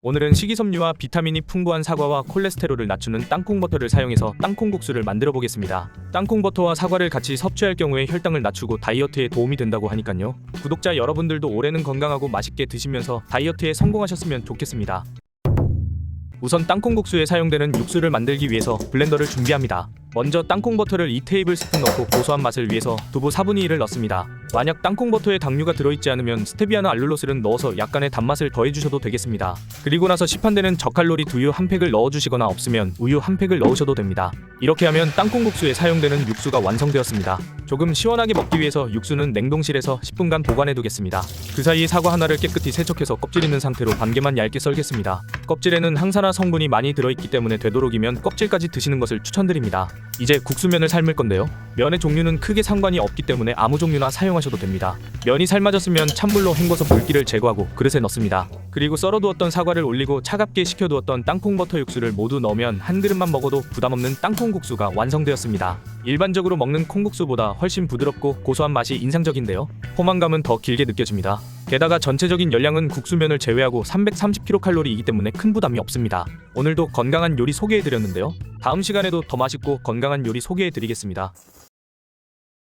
오늘은 식이섬유와 비타민이 풍부한 사과와 콜레스테롤을 낮추는 땅콩 버터를 사용해서 땅콩 국수를 만들어 보겠습니다. 땅콩 버터와 사과를 같이 섭취할 경우에 혈당을 낮추고 다이어트에 도움이 된다고 하니까요. 구독자 여러분들도 올해는 건강하고 맛있게 드시면서 다이어트에 성공하셨으면 좋겠습니다. 우선 땅콩 국수에 사용되는 육수를 만들기 위해서 블렌더를 준비합니다. 먼저 땅콩 버터를 2테이블스푼 넣고 고소한 맛을 위해서 두부 4분의 1을 넣습니다. 만약 땅콩 버터에 당류가 들어있지 않으면 스테비아나 알룰로스를 넣어서 약간의 단맛을 더해주셔도 되겠습니다. 그리고 나서 시판되는 저칼로리 두유 한 팩을 넣어주시거나 없으면 우유 한 팩을 넣으셔도 됩니다. 이렇게 하면 땅콩 국수에 사용되는 육수가 완성되었습니다. 조금 시원하게 먹기 위해서 육수는 냉동실에서 10분간 보관해 두겠습니다. 그 사이 사과 하나를 깨끗이 세척해서 껍질 있는 상태로 반 개만 얇게 썰겠습니다. 껍질에는 항산화 성분이 많이 들어있기 때문에 되도록이면 껍질까지 드시는 것을 추천드립니다. 이제 국수면을 삶을 건데요. 면의 종류는 크게 상관이 없기 때문에 아무 종류나 사용하셔도 됩니다. 면이 삶아졌으면 찬물로 헹궈서 물기를 제거하고 그릇에 넣습니다. 그리고 썰어두었던 사과를 올리고 차갑게 식혀두었던 땅콩 버터 육수를 모두 넣으면 한 그릇만 먹어도 부담 없는 땅콩 국수가 완성되었습니다. 일반적으로 먹는 콩국수보다 훨씬 부드럽고 고소한 맛이 인상적인데요. 포만감은 더 길게 느껴집니다. 게다가 전체적인 열량은 국수면을 제외하고 330kcal이기 때문에 큰 부담이 없습니다. 오늘도 건강한 요리 소개해드렸는데요. 다음 시간에도 더 맛있고 건강한 요리 소개해드리겠습니다.